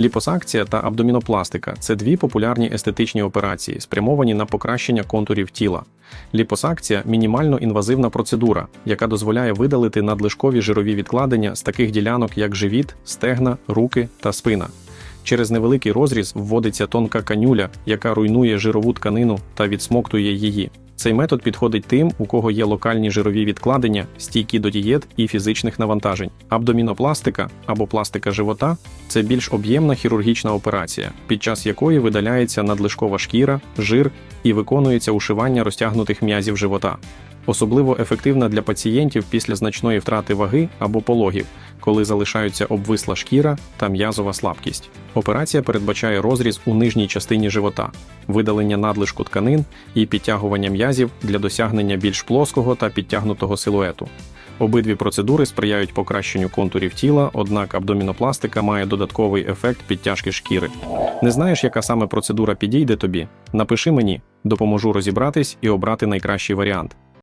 Ліпосакція та абдомінопластика це дві популярні естетичні операції, спрямовані на покращення контурів тіла. Ліпосакція мінімально інвазивна процедура, яка дозволяє видалити надлишкові жирові відкладення з таких ділянок, як живіт, стегна, руки та спина. Через невеликий розріз вводиться тонка канюля, яка руйнує жирову тканину та відсмоктує її. Цей метод підходить тим, у кого є локальні жирові відкладення, стійкі до дієт і фізичних навантажень. Абдомінопластика або пластика живота це більш об'ємна хірургічна операція, під час якої видаляється надлишкова шкіра, жир і виконується ушивання розтягнутих м'язів живота. Особливо ефективна для пацієнтів після значної втрати ваги або пологів, коли залишаються обвисла шкіра та м'язова слабкість. Операція передбачає розріз у нижній частині живота, видалення надлишку тканин і підтягування м'язів для досягнення більш плоского та підтягнутого силуету. Обидві процедури сприяють покращенню контурів тіла, однак абдомінопластика має додатковий ефект підтяжки шкіри. Не знаєш, яка саме процедура підійде тобі? Напиши мені, допоможу розібратись і обрати найкращий варіант.